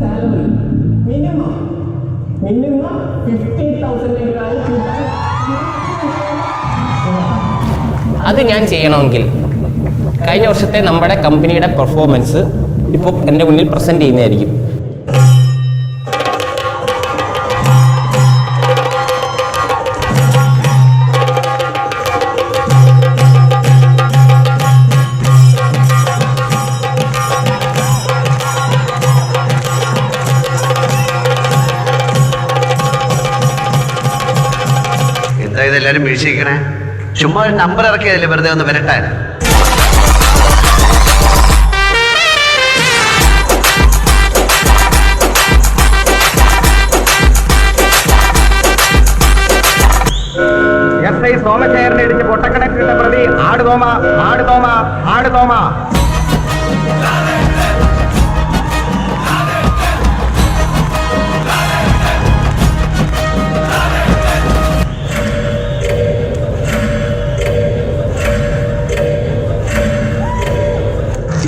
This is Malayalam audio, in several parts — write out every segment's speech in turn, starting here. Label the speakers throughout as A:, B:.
A: സാലറി മിനിമം മിനിമം
B: അത് ഞാൻ ചെയ്യണമെങ്കിൽ കഴിഞ്ഞ വർഷത്തെ നമ്മുടെ കമ്പനിയുടെ പെർഫോമൻസ് ഇപ്പോൾ എന്റെ മുന്നിൽ പ്രസന്റ് ചെയ്യുന്നതായിരിക്കും.
C: ഇതെല്ലാരും വീഴ്ചയിക്കണേ. ചുമ്മാ ഒരു നമ്പർ ഇറക്കിയതല്ലേ വെറുതെ ഒന്ന് വരട്ടെ
D: എസ് ഐ സോമശേഖരനെ ഇടിച്ച് പൊട്ടക്കണക്കിട്ട പ്രതി. ആടുതോമ ആടുതോമ ആടുതോമ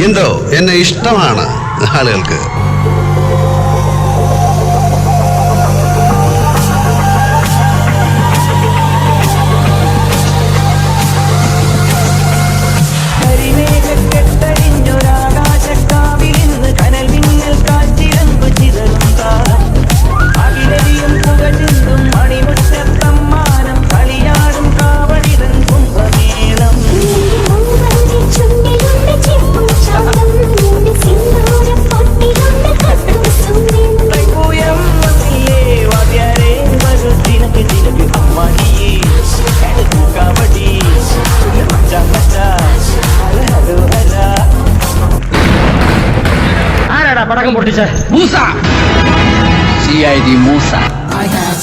C: എന്തോ എന്നെ ഇഷ്ടമാണ് ആളുകൾക്ക്.
E: படக்கம் போட்டுச்சு
D: Moosa CID Moosa
F: I have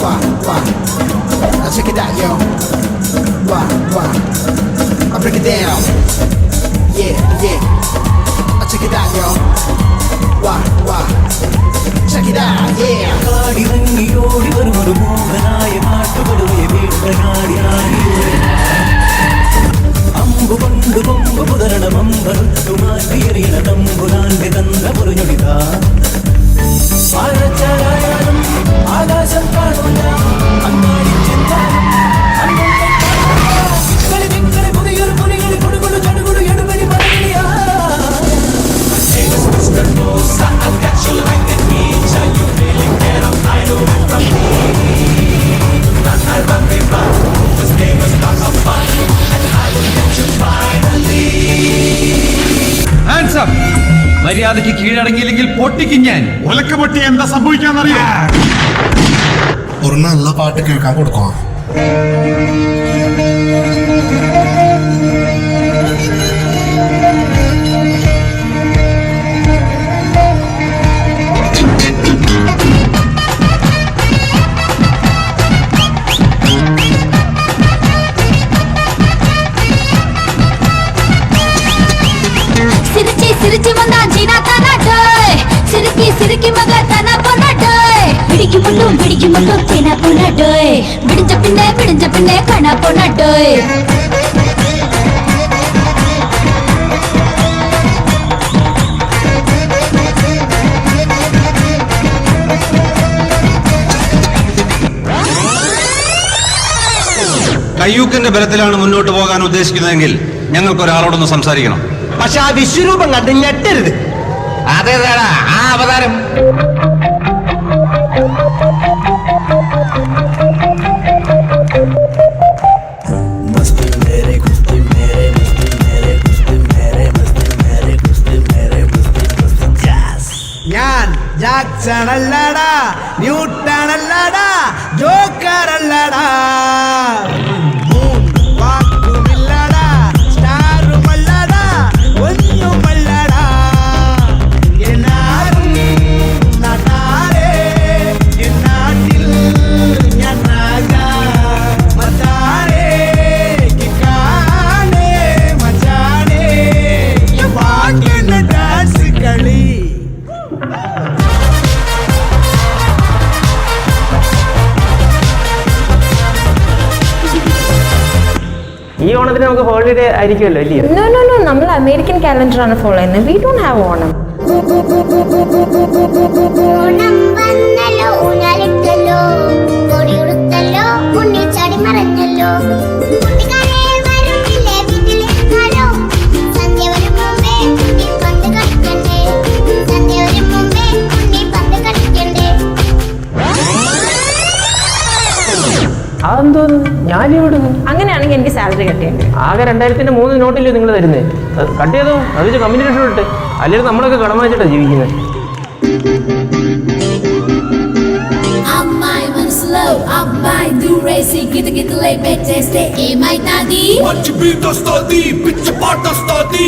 F: wah wah. Now check it out, yo. Wah wah. I break it down. Yeah yeah. Now check it out, yo. Wah wah. Check it out, yeah.
E: காடி ரங்கி ஓடி வரும் ஒரு மோகனாய மாட்டுபடுவே வீட்டு காடி ஆடி அம்பு கொண்டு கொம்பு புதரணம்
G: മര്യാദയ്ക്ക് കീഴടങ്ങിയില്ലെങ്കിൽ പൊട്ടിക്കും ഞാൻ
H: ഒലക്കപ്പെട്ടി എന്താ സംഭവിക്കാന്നറിയാം
F: ഒരു നല്ല പാട്ട് കേൾക്കാൻ കൊടുക്കണം
I: சிரிச்சி சிரிச்சி പുല്ലും പിടിക്കുമല്ലോ തിന പുനട്ടോയ് പിടിച്ച പിന്നെ പിടിച്ച പിന്നെ കണ പൊണ്ണട്ടോയ്
G: കയ്യൂക്കിന്റെ ബലത്തിലാണ് മുന്നോട്ട് പോകാൻ ഉദ്ദേശിക്കുന്നതെങ്കിൽ ഞങ്ങൾക്ക് ഒരാളോടൊന്ന് സംസാരിക്കണം.
D: പക്ഷെ ആ വിശ്വരൂപം കണ്ട് ഞെട്ടരുത്.
B: അതേതാടാ? ആ അവതാരം.
F: ஜாக்சன் அல்லடா நியூட்டன் அல்லடா ஜோக்கர்
B: அல்லடா. ഹോളിഡേ ആയിരിക്കുമല്ലോ അല്ലേ
J: നോ നോ നോ നമ്മൾ അമേരിക്കൻ കാലണ്ടർ ആണ് ഫോളോ ചെയ്യുന്നത്. We don't have Onam.
I: Onam വന്നല്ലോ ഊഞ്ഞാലിട്ടല്ലോ കൊടിയുടുത്തല്ലോ ഉണ്ണി ചാടി മറഞ്ഞല്ലോ.
B: ആകെ രണ്ടായിരത്തിന്റെ മൂന്ന് നോട്ടില്ലേ നിങ്ങൾ തരുന്നത് കട്ട് ചെയ്തോ? അത് കമ്പനി കമ്മ്യൂണിക്കേഷൻ ഇട്ട്. അല്ലെങ്കിൽ നമ്മളൊക്കെ കടം വെച്ചിട്ടാ ജീവിക്കുന്നത്
I: Amai slow, amai do racy, gitu gitu lebet teste, imai
H: tadi. Want to be the study, bitch, part the study.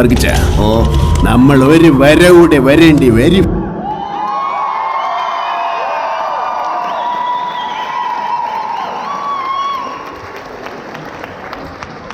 E: വർഗിച്ച. ഓ നമ്മൾ ഒരു വര കൂടെ വരേണ്ടി വരും.